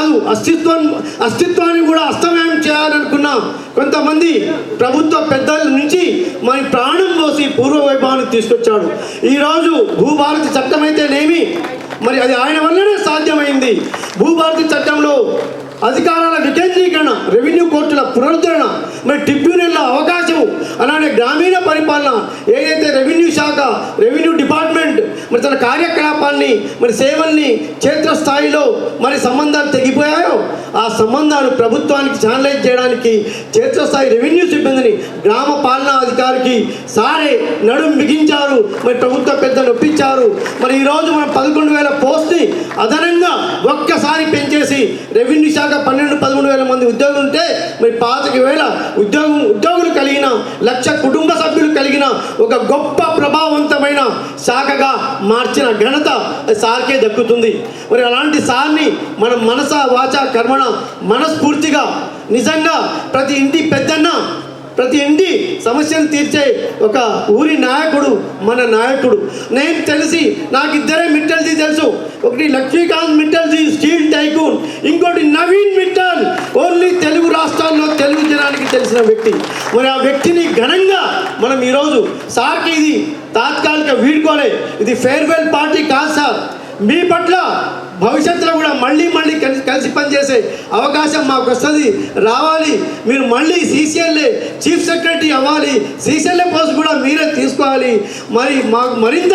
కాదు. అస్తిత్వం అస్తిత్వాన్ని కూడా అస్తమయం చేయాలనుకున్న. కొంతమంది ప్రభుత్వ పెద్దల నుంచి మరి ప్రాణం పోసి పూర్వ వైభవాన్ని తీసుకొచ్చాడు. ఈరోజు భూభారతి చట్టం అయితేనేమి మరి అది ఆయన వల్లనే సాధ్యమైంది. భూభారతి చట్టంలో అధికారాల వికేంద్రీకరణ రెవెన్యూ కోర్టుల పునరుద్ధరణ మరి ట్రిబ్యునల్ల అవకాశం అలానే గ్రామీణ పరిపాలన ఏదైతే రెవెన్యూ శాఖ రెవెన్యూ డిపార్ట్మెంట్ మరి తన కార్యకలాపాల్ని మరి సేవల్ని క్షేత్రస్థాయిలో మరి సంబంధాలు సంబంధాలు ప్రభుత్వానికి ఛానలైజ్ చేయడానికి క్షేత్రస్థాయి రెవెన్యూ సిబ్బందిని గ్రామ పాలనా అధికారికి సారే నడుం బిగించారు. మరి ప్రభుత్వ పెద్దలు ఒప్పించారు మరి ఈరోజు మనం పదకొండు వేల పోస్ట్ని అదనంగా ఒక్కసారి పెంచేసి రెవెన్యూ శాఖ పన్నెండు పదమూడు వేల మంది ఉద్యోగులు ఉంటే మరి పాతిక వేల ఉద్యోగం ఉద్యోగులు కలిగిన లక్ష కుటుంబ సభ్యులు కలిగిన ఒక గొప్ప ప్రభావవంతమైన శాఖగా మార్చిన ఘనత సార్కే దక్కుతుంది. మరి అలాంటి సార్ని మనం మనస వాచ కర్మణ మనస్ఫూర్తిగా నిజంగా ప్రతి ఇంటి పెద్దన్న ప్రతి ఇంటి సమస్యను తీర్చే ఒక ఊరి నాయకుడు మన నాయకుడు. నేను తెలిసి నాకు ఇద్దరే మిట్టల్జీ తెలుసు. ఒకటి లక్ష్మీకాంత్ మిట్టల్జీ స్టీల్ టైకూన్ ఇంకోటి నవీన్ మిట్టల్. ఓన్లీ తెలుగు రాష్ట్రాల్లో తెలుగు జనానికి తెలిసిన వ్యక్తి. మరి ఆ వ్యక్తిని ఘనంగా మనం ఈరోజు సార్కి ఇది తాత్కాలిక వీడుకోలే. ఇది ఫేర్వెల్ పార్టీ కాదు సార్. మీ పట్ల భవిష్యత్తులో కూడా మళ్ళీ మళ్ళీ కలిసి కలిసి పనిచేసే అవకాశం మాకు వస్తుంది. రావాలి. మీరు మళ్ళీ సీసీఎల్ఏ చీఫ్ సెక్రటరీ అవ్వాలి. సీసీఎల్ఏ పోస్ట్ కూడా మీరే తీసుకోవాలి. మరి మాకు మరింత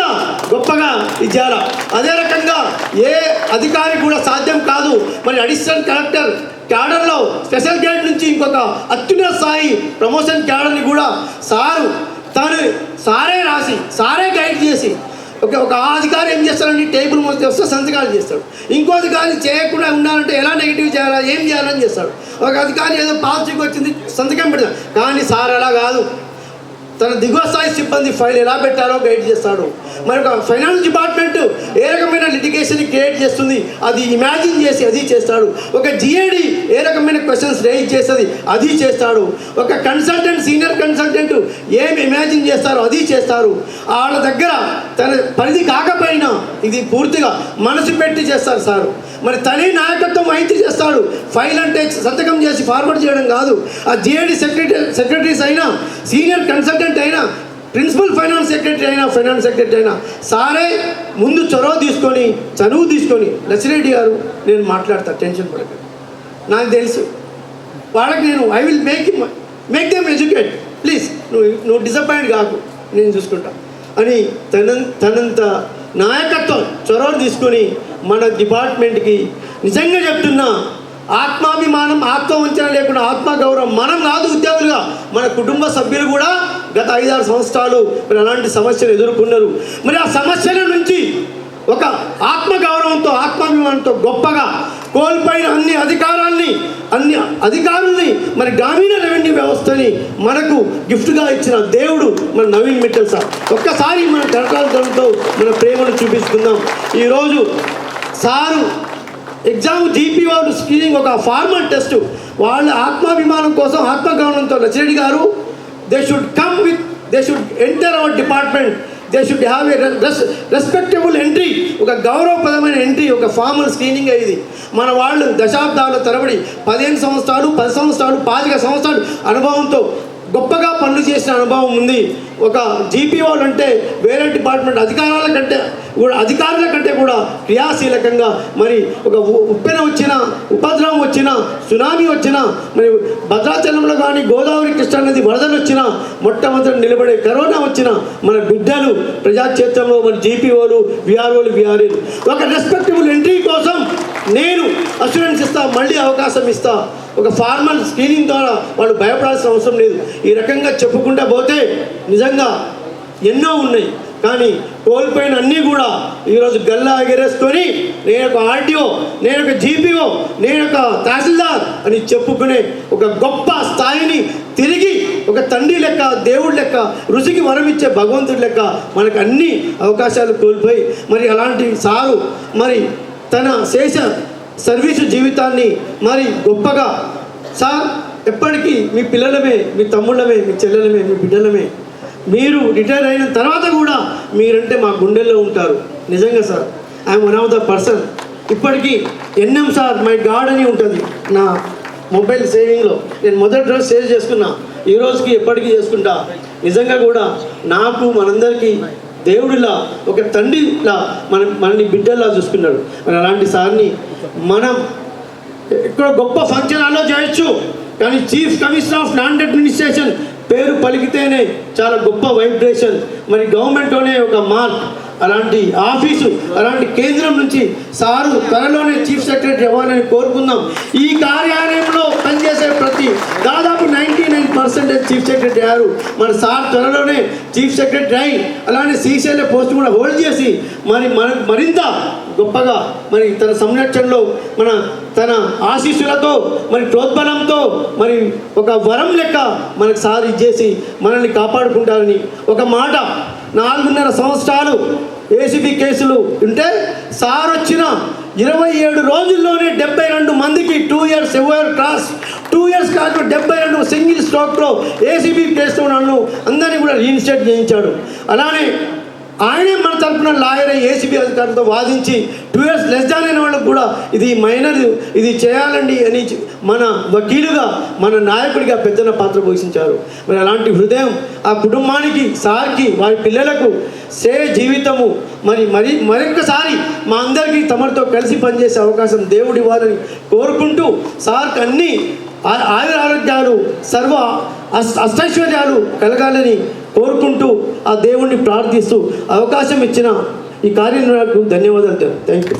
గొప్పగా ఇచ్చారా అదే రకంగా ఏ అధికారి కూడా సాధ్యం కాదు. మరి అడిషనల్ కలెక్టర్ క్యాడర్లో స్పెషల్ గ్రేడ్ నుంచి ఇంకొక అత్యున్నత స్థాయి ప్రమోషన్ క్యాడర్ని కూడా సారు తను సారే రాసి సారే గైడ్ చేసి ఓకే ఒక అధికారి ఏం చేస్తాడండి టేబుల్ మోస్తే వస్తే సంతకాలు చేస్తాడు. ఇంకో అధికారి చేయకుండా ఉండాలంటే ఎలా నెగిటివ్ చేయాలా? ఏం చేయాలని చేస్తాడు. ఒక అధికారి ఏదో పాజిటివ్ వచ్చింది సంతకం పెడతాడు. కానీ సార్ అలా కాదు. తన దిగువ స్థాయి సిబ్బంది ఫైల్ ఎలా పెట్టాలో గైడ్ చేస్తాడు. మరి ఒక ఫైనాన్స్ డిపార్ట్మెంట్ ఏ రకమైన లిటిగేషన్ క్రియేట్ చేస్తుంది అది ఇమాజిన్ చేసి అది చేస్తాడు. ఒక జిఏడి ఏ రకమైన క్వశ్చన్స్ రేజ్ చేస్తుంది అది చేస్తాడు. ఒక కన్సల్టెంట్ సీనియర్ కన్సల్టెంట్ ఏమి ఇమాజిన్ చేస్తారో అది చేస్తారు వాళ్ళ దగ్గర తన పరిధి కాకపోయినా ఇది పూర్తిగా మనసు పెట్టి చేస్తారు సార్. మరి తనే నాయకత్వం వహించి చేస్తాడు. ఫైల్ అంటే సంతకం చేసి ఫార్వర్డ్ చేయడం కాదు. ఆ జిఐడి సెక్రటరీ సెక్రటరీస్ అయినా సీనియర్ కన్సల్టెంట్ అయినా ప్రిన్సిపల్ ఫైనాన్స్ సెక్రటరీ అయినా ఫైనాన్స్ సెక్రటరీ అయినా సారే ముందు చొరవ తీసుకొని చనువు తీసుకొని లసిరెడ్డి గారు నేను మాట్లాడతా టెన్షన్ పడకండి. నాకు తెలుసు. వాళ్ళకి నేను I will make make them educate please నువ్వు నువ్వు డిసప్పాయింట్ కాకు. నేను చూసుకుంటా. అని తన తనంత నాయకత్వం చొరవ తీసుకొని మన డిపార్ట్మెంట్కి నిజంగా చెప్తున్నా ఆత్మాభిమానం ఆత్మవంచన లేకుండా ఆత్మగౌరవం మనం కాదు ఉద్యోగులుగా. మన కుటుంబ సభ్యులు కూడా గత ఐదారు సంవత్సరాలు మరి అలాంటి సమస్యలు ఎదుర్కొన్నారు. మరి ఆ సమస్యల నుంచి ఒక ఆత్మగౌరవంతో ఆత్మాభిమానంతో గొప్పగా కోల్పోయిన అన్ని అధికారాల్ని అన్ని అధికారుల్ని మరి గ్రామీణ రెవెన్యూ వ్యవస్థని మనకు గిఫ్ట్గా ఇచ్చిన దేవుడు మన నవీన్ మిట్టల్ సార్. ఒక్కసారి మన కరకాలతో మన ప్రేమను చూపిస్తున్నాం. ఈరోజు సారు ఎగ్జామ్ జీపీ వాళ్ళు స్క్రీనింగ్ ఒక ఫార్మల్ టెస్ట్ వాళ్ళ ఆత్మాభిమానం కోసం ఆత్మగౌరవంతో లచ్చిరెడ్డి గారు they should come with they should enter our department they should have a respectable entry ఒక గౌరవప్రదమైన ఎంట్రీ ఒక ఫార్మల్ స్క్రీనింగ్ ఇది. మన వాళ్ళు దశాబ్దాల తరబడి పదిహేను సంవత్సరాలు పది సంవత్సరాలు పాతిక సంవత్సరాలు అనుభవంతో గొప్పగా పనులు చేసిన అనుభవం ఉంది. ఒక జీపీఓలు అంటే వేరే డిపార్ట్మెంట్ అధికారాల కంటే కూడా అధికారుల కంటే కూడా క్రియాశీలకంగా మరి ఒక ఉప్పెన వచ్చిన ఉపద్రవం వచ్చిన సునామీ వచ్చిన మరి భద్రాచలంలో కానీ గోదావరి కృష్ణా నది వరదలు వచ్చిన మొట్టమొదటి నిలబడే కరోనా వచ్చిన మన బిడ్డలు ప్రజాక్షేత్రంలో మన జీపీఓలు విఆర్ఓలు విఆర్ఏలు ఒక రెస్పెక్టబుల్ ఎంట్రీ కోసం నేను అస్యూరెన్స్ ఇస్తా మళ్ళీ అవకాశం ఇస్తా. ఒక ఫార్మల్ స్క్రీనింగ్ ద్వారా వాళ్ళు భయపడాల్సిన అవసరం లేదు. ఈ రకంగా చెప్పుకుంటా పోతే నిజంగా ఎన్నో ఉన్నాయి. కానీ కోల్పోయిన అన్నీ కూడా ఈరోజు గల్లా ఎగరేసుకొని నేను ఒక ఆర్టీఓ నేను ఒక జీపీఓ నేను ఒక తహసీల్దార్ అని చెప్పుకునే ఒక గొప్ప స్థాయిని తిరిగి ఒక తండ్రి లెక్క దేవుడి లెక్క రుచికి వరం ఇచ్చే భగవంతుడి లెక్క మనకు అన్ని అవకాశాలు కోల్పోయి మరి అలాంటి సారు మరి తన శేష సర్వీసు జీవితాన్ని మరి గొప్పగా. సార్ ఎప్పటికీ మీ పిల్లలమే మీ తమ్ముళ్ళమే మీ చెల్లెలమే మీ బిడ్డలమే. మీరు రిటైర్ అయిన తర్వాత కూడా మీరంటే మా గుండెల్లో ఉంటారు. నిజంగా sir I'm one of the person. ఇప్పటికీ ఎన్ఎం సార్ మై గాడ్ అని ఉంటుంది. నా మొబైల్ సేవింగ్లో నేను మొదటి రోజు సేవ్ చేసుకున్నా. ఈ రోజుకి ఎప్పటికీ చేసుకుంటా. నిజంగా కూడా నాకు మనందరికీ దేవుడిలా ఒక తండ్రిలా మన మనని బిడ్డలా చూసుకున్నాడు. మరి అలాంటి సార్ని మనం ఇక్కడ గొప్ప ఫంక్షన్ హాల్లో చేయొచ్చు. కానీ chief commissioner of land administration పేరు పలికితేనే చాలా గొప్ప వైబ్రేషన్. మరి గవర్నమెంట్లోనే ఒక మార్క్. అలాంటి ఆఫీసు అలాంటి కేంద్రం నుంచి సారు త్వరలోనే చీఫ్ సెక్రటరీ అవ్వాలని కోరుకుందాం. ఈ కార్యాలయంలో పనిచేసే ప్రతి దాదాపు నైంటీ చీఫ్ సెక్రటరీ అయ్యారు. మన సార్ త్వరలోనే చీఫ్ సెక్రటరీ అయి అలానే సీసీఎల్ఏ పోస్ట్ కూడా హోల్డ్ చేసి మరి మన మరింత గొప్పగా మరి తన సంరక్షణలో మన తన ఆశీస్సులతో మరి ప్రోద్బలంతో మరి ఒక వరం లెక్క మనకు సార్ ఇచ్చేసి మనల్ని కాపాడుకుంటారని ఒక మాట నాలుగున్నర సంవత్సరాలు ఏసీబీ కేసులు ఉంటే సార్ వచ్చిన ఇరవై ఏడు రోజుల్లోనే డెబ్బై రెండు మందికి two years ever cross two years కాదు డెబ్బై రెండు సింగిల్ స్ట్రోక్లో ఏసీబీ కేసులో నన్ను అందరినీ కూడా రీఇన్స్టేట్ చేయించాడు. అలానే ఆయనే మన తరపున లాయర్ అయ్యి ఏసీబీ అధికారులతో వాదించి టూ ఇయర్స్ లెస్ దాన్ అయిన వాళ్ళకు కూడా ఇది మైనర్ ఇది చేయాలండి అని మన వకీలుగా మన నాయకుడిగా పెద్దన పాత్ర పోషించారు. మరి అలాంటి హృదయం ఆ కుటుంబానికి సార్కి వారి పిల్లలకు సే జీవితము మరి మరి మరొకసారి మా అందరికీ తమరితో కలిసి పనిచేసే అవకాశం దేవుడి ఇవ్వాలని కోరుకుంటూ సార్కి అన్ని ఆయుర ఆరోగ్యాలు సర్వ అస్- అష్టైశ్వర్యాలు కలగాలని కోరుకుంటూ ఆ దేవుణ్ణి ప్రార్థిస్తూ అవకాశం ఇచ్చిన ఈ కార్యనిర్వాహకు ధన్యవాదాలు థ్యాంక్ యూ